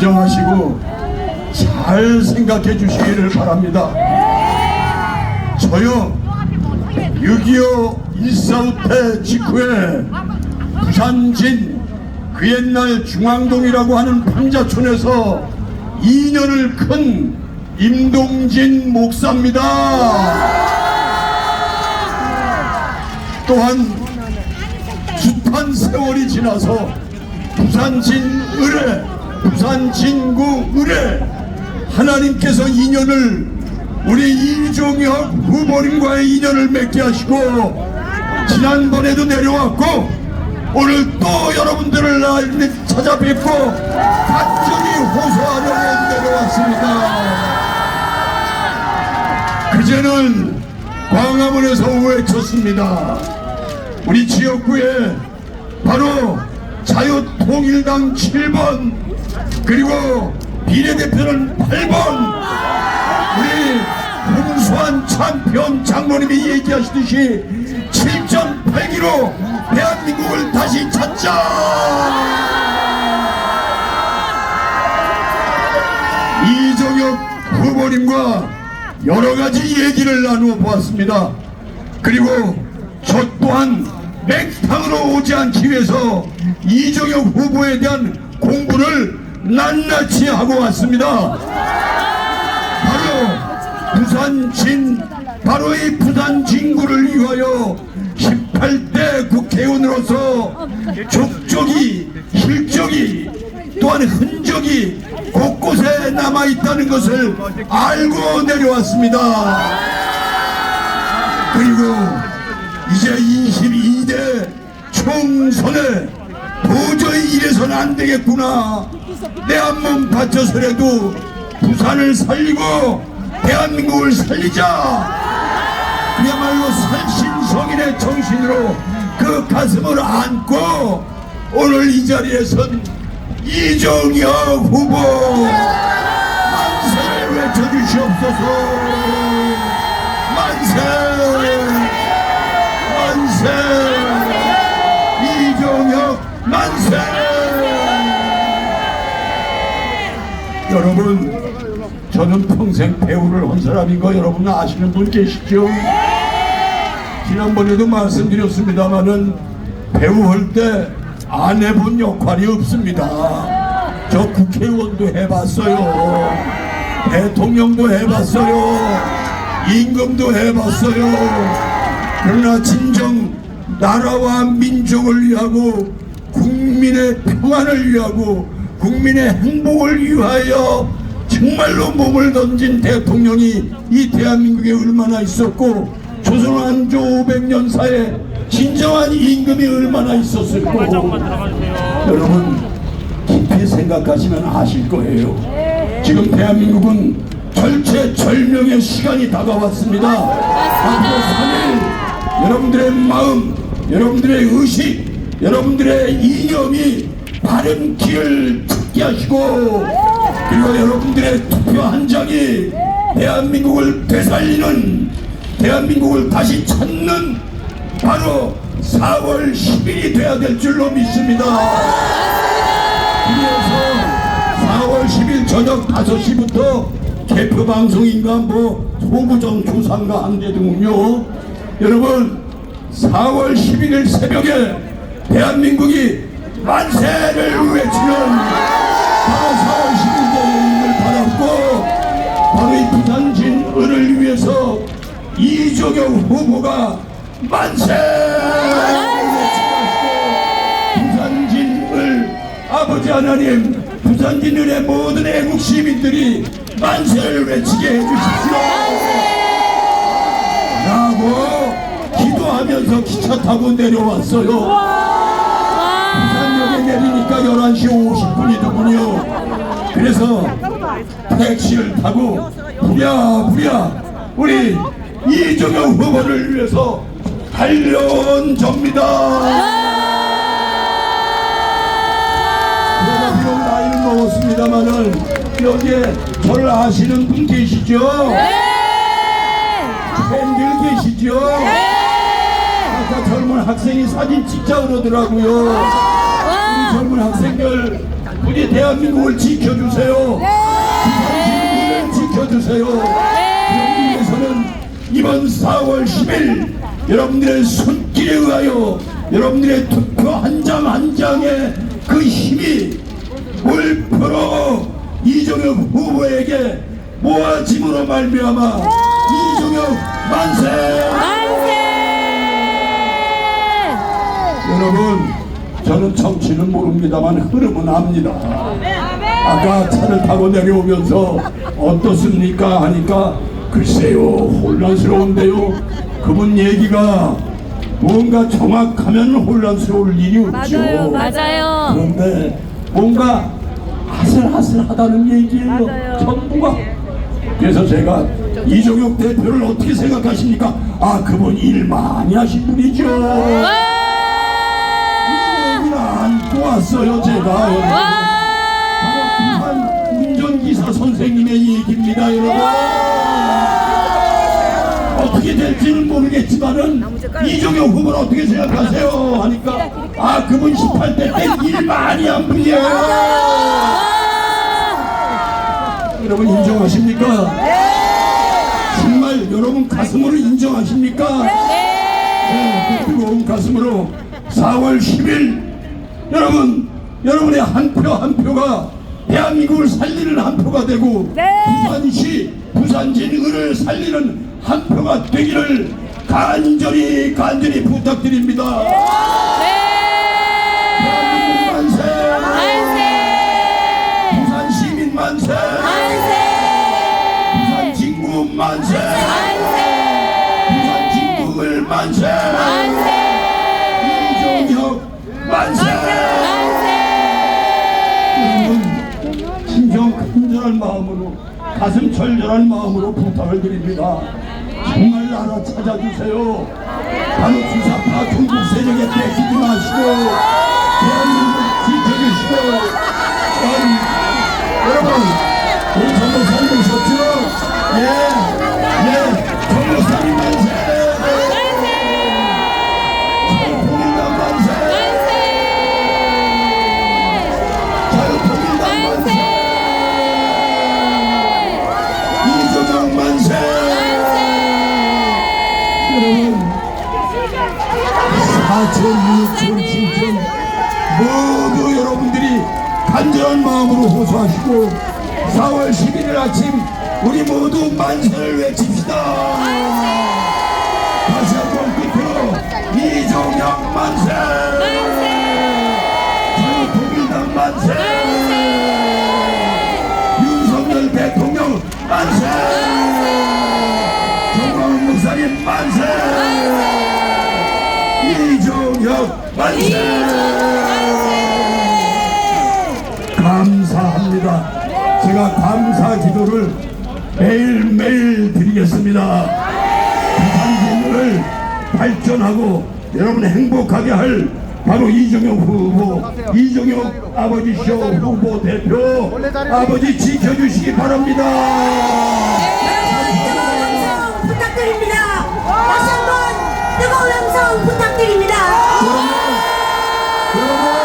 고정하시고 잘 생각해 주시기를 바랍니다. 저요 6.25 일사후퇴 직후에 부산진 그 옛날 중앙동이라고 하는 판자촌에서 2년을 큰 임동진 목사입니다. 또한 숱한 세월이 지나서 부산진 의뢰, 부산 진구 의뢰 하나님께서 인연을 우리 이종혁 후보님과의 인연을 맺게 하시고 지난번에도 내려왔고 오늘 또 여러분들을 날 찾아뵙고 간절히 호소하려고 내려왔습니다. 그제는 광화문에서 외쳤습니다. 우리 지역구에 바로 자유통일당 7번 그리고 비례대표는 8번 우리 홍수환 참변 장로님이 얘기하시듯이 7.8기로 대한민국을 다시 찾자 이정혁 후보님과 여러 가지 얘기를 나누어 보았습니다. 그리고 저 또한 맹탕으로 오지 않기 위해서 이정혁 후보에 대한 공부를 낱낱이 하고 왔습니다. 바로 부산 진 바로 이 부산 진구를 위하여 18대 국회의원으로서 족적이 실적이 또한 흔적이 곳곳에 남아 있다는 것을 알고 내려왔습니다. 그리고 이제 22대 총선에 도저히 이래서는 안 되겠구나. 내한몸 바쳐서라도 부산을 살리고 대한민국을 살리자. 그야말로 살신성인의 정신으로 그 가슴을 안고 오늘 이 자리에 선 이정혁 후보 만세를 외쳐주시옵소서 만세 여러분 저는 평생 배우를 한 사람인 거 여러분 아시는 분 계시죠? 지난번에도 말씀드렸습니다마는 배우 할 때 안 해본 역할이 없습니다. 저 국회의원도 해봤어요. 대통령도 해봤어요. 임금도 해봤어요. 그러나 진정 나라와 민족을 위하고 국민의 평안을 위하고 국민의 행복을 위하여 정말로 몸을 던진 대통령이 이 대한민국에 얼마나 있었고 조선 왕조 500년 사에 진정한 임금이 얼마나 있었을까? 여러분 깊이 생각하시면 아실 거예요. 지금 대한민국은 절체절명의 시간이 다가왔습니다. 앞으로 3일 여러분들의 마음 여러분들의 의식 여러분들의 이념이 바른 길을 찾게 하시고 그리고 여러분들의 투표 한 장이 대한민국을 되살리는 대한민국을 다시 찾는 바로 4월 10일이 돼야 될 줄로 믿습니다. 그래서 4월 10일 저녁 5시부터 개표 방송인가 뭐 소부정 조사인가 한대 등은요. 여러분 4월 11일 새벽에 대한민국이 만세를 외치는 바로 4월 10일 대회임을 바랐고 바로 이 부산 진을을 위해서 이종혁 후보가 만세! 부산 진을 아버지 하나님 부산 진을의 모든 애국 시민들이 만세를 외치게 해주십시오. 라고 기도하면서 기차 타고 내려왔어요 부산역에 내리니까 11시 50분이더군요 그래서 택시를 타고 부랴부랴 우리 이종혁 후보를 위해서 달려온 접니다 제가 비록 나이는 먹었습니다만은 여기에 저를 아시는 분 계시죠? 팬들 계시죠? 젊은 학생이 사진 찍자 그러더라고요. 우리 젊은 학생들 우리 대한민국을 지켜주세요. 부산 시민을 지켜주세요. 그러기 위해서는 이번 4월 10일 여러분들의 손길에 의하여 여러분들의 투표 한 장 한 장의 그 힘이 몰표로 이종혁 후보에게 모아짐으로 말미암아 이종혁 만세! 여러분 저는 정치는 모릅니다만 흐름은 압니다. 아까 차를 타고 내려오면서 어떻습니까 하니까 글쎄요 혼란스러운데요. 그분 얘기가 뭔가 정확하면 혼란스러울 일이 없죠. 맞아요, 맞아요. 그런데 뭔가 아슬아슬하다는 얘기예요. 맞아요. 전부가. 그래서 제가 이종혁 대표를 어떻게 생각하십니까? 아 그분 일 많이 하신 분이죠. 왔어요 제가. 부산 운전기사 선생님의 얘기입니다 여러분. 어떻게 될지는 모르겠지만은 이종혁 후보는 어떻게 생각하세요? 하니까 아 그분 18대 때일 많이 한 분이에요. 여러분 인정하십니까? 정말 여러분 가슴으로 인정하십니까? 네, 그 뜨거운 가슴으로 4월 10일 여러분 여러분의 한 표 한 표가 대한민국을 살리는 한 표가 되고 네. 부산시 부산진을을 살리는 한 표가 되기를 간절히 간절히 부탁드립니다. 대한민국 만세! 부산 시민 만세! 부산 진구 만세! 부산 진국을 만세! 이종혁 만세! 여러분 심정 간절한 마음으로 가슴 철절한 마음으로 부탁을 드립니다. 정말 나라 찾아주세요. 바로 주사파 중국 세력에 뺏기지 마시고 대한민국 지켜주시고 전 여러분 우리 전도사님 오셨죠? 예, 예, 4천, 6천, 7천 모두 여러분들이 간절한 마음으로 호소하시고 4월 11일 아침 우리 모두 만세를 외칩시다. 다시 한번 끝으로 이종혁 만세 감사합니다 제가 감사 기도를 매일매일 드리겠습니다 부산진을 발전하고 여러분 행복하게 할 바로 이종혁 후보, 이종혁 아버지쇼 후보 대표 아버지 지켜주시기 바랍니다. 뜨거운 함성 부탁드립니다. 다시 한번 뜨거운 함성 부탁드립니다. 사